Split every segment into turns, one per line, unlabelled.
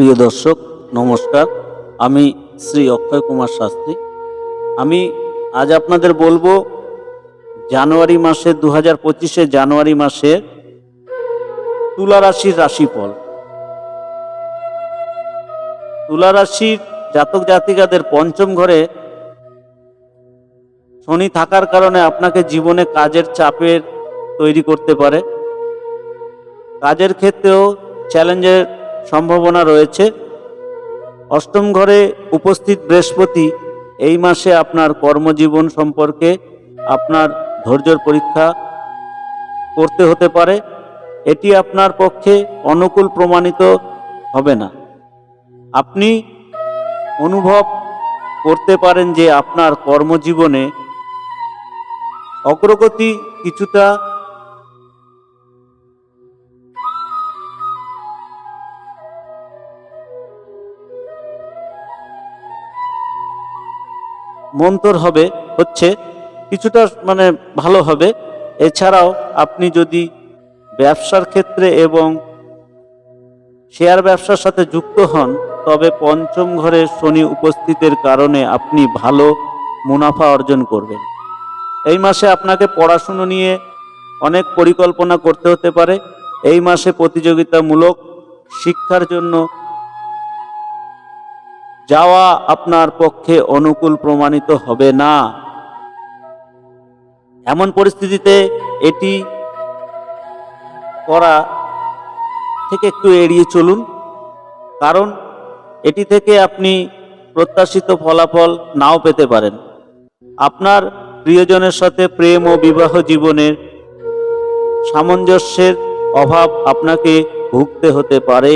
প্রিয় দর্শক, নমস্কার। আমি শ্রী অক্ষয় কুমার শাস্ত্রী। আমি আজ আপনাদের বলব, জানুয়ারি মাসে দু হাজার পঁচিশে জানুয়ারি মাসে তুলা রাশির রাশিফল। তুলা রাশির জাতক জাতিকাদের পঞ্চম ঘরে শনি থাকার কারণে আপনাকে জীবনে কাজের চাপের তৈরি করতে পারে। কাজের ক্ষেত্রেও চ্যালেঞ্জের সম্ভাবনা রয়েছে। অষ্টম ঘরে উপস্থিত বৃহস্পতি এই মাসে আপনার কর্মজীবন সম্পর্কে আপনার ধৈর্যর পরীক্ষা করতে হতে পারে। এটি আপনার পক্ষে অনুকূল প্রমাণিত হবে না। আপনি অনুভব করতে পারেন যে আপনার কর্মজীবনে অগ্রগতি কিছুটা মন্তর হবে, হচ্ছে কিছুটা মানে ভালো হবে। এছাড়াও আপনি যদি ব্যবসার ক্ষেত্রে এবং শেয়ার ব্যবসার সাথে যুক্ত হন, তবে পঞ্চম ঘরে শনি উপস্থিতের কারণে আপনি ভালো মুনাফা অর্জন করবেন। এই মাসে আপনাকে পড়াশুনো নিয়ে অনেক পরিকল্পনা করতে হতে পারে। এই মাসে প্রতিযোগিতামূলক শিক্ষার জন্য যাওয়া আপনার পক্ষে অনুকূল প্রমাণিত হবে না। এমন পরিস্থিতিতে এটি করা থেকে একটু এড়িয়ে চলুন, কারণ এটি থেকে আপনি প্রত্যাশিত ফলাফল নাও পেতে পারেন। আপনার প্রিয়জনের সাথে প্রেম ও বিবাহ জীবনের সামঞ্জস্যের অভাব আপনাকে ভুগতে হতে পারে।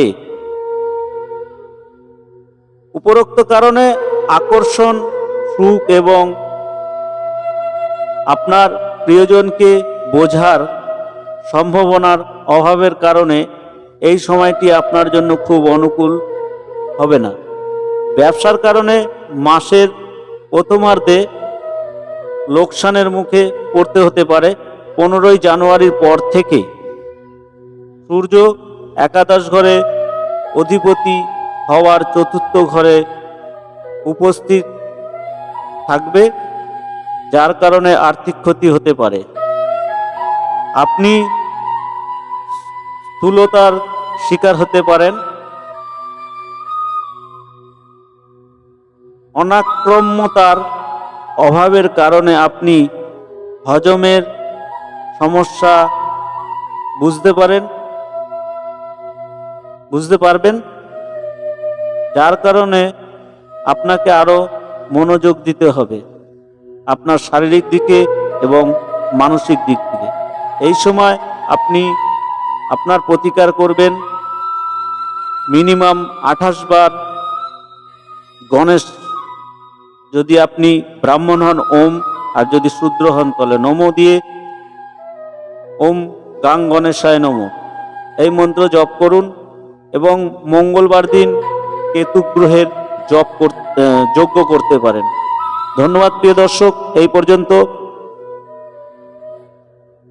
উপরোক্ত কারণে আকর্ষণ, সুখ এবং আপনার প্রিয়জনকে বোঝার সম্ভাবনার অভাবের কারণে এই সময়টি আপনার জন্য খুব অনুকূল হবে না। ব্যবসার কারণে মাসের প্রথমার্ধে লোকসানের মুখে পড়তে হতে পারে। পনেরোই জানুয়ারির পর থেকে সূর্য একাদশ ঘরে অধিপতি হওয়ার চতুর্থ ঘরে উপস্থিত থাকবে, যার কারণে আর্থিক ক্ষতি হতে পারে। আপনি স্থূলতার শিকার হতে পারেন। অনাক্রম্যতার অভাবের কারণে আপনি হজমের সমস্যা বুঝতে পারেন, বুঝতে পারবেন। যার কারণে আপনাকে আরও মনোযোগ দিতে হবে আপনার শারীরিক দিকে এবং মানসিক দিক থেকে। এই সময় আপনি আপনার প্রতিকার করবেন মিনিমাম আঠাশ বার গণেশ, যদি আপনি ব্রাহ্মণ হন ওম, আর যদি শূদ্র হন তাহলে নম দিয়ে ওম গাং গণেশায় নম। এই মন্ত্র জপ করুন এবং মঙ্গলবার দিন কেতু গ্রহের জপ যজ্ঞ করতে পারেন। ধন্যবাদ, প্রিয় দর্শক, এই পর্যন্ত।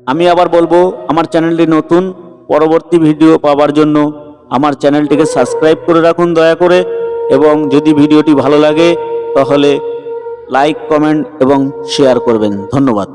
আমি আবার বলব, আমার চ্যানেলটি নতুন, পরবর্তী ভিডিও পাওয়ার জন্য আমার চ্যানেলটিকে সাবস্ক্রাইব করে রাখুন দয়া করে, এবং যদি ভিডিওটি ভালো লাগে, তাহলে লাইক, কমেন্ট এবং শেয়ার করবেন। ধন্যবাদ।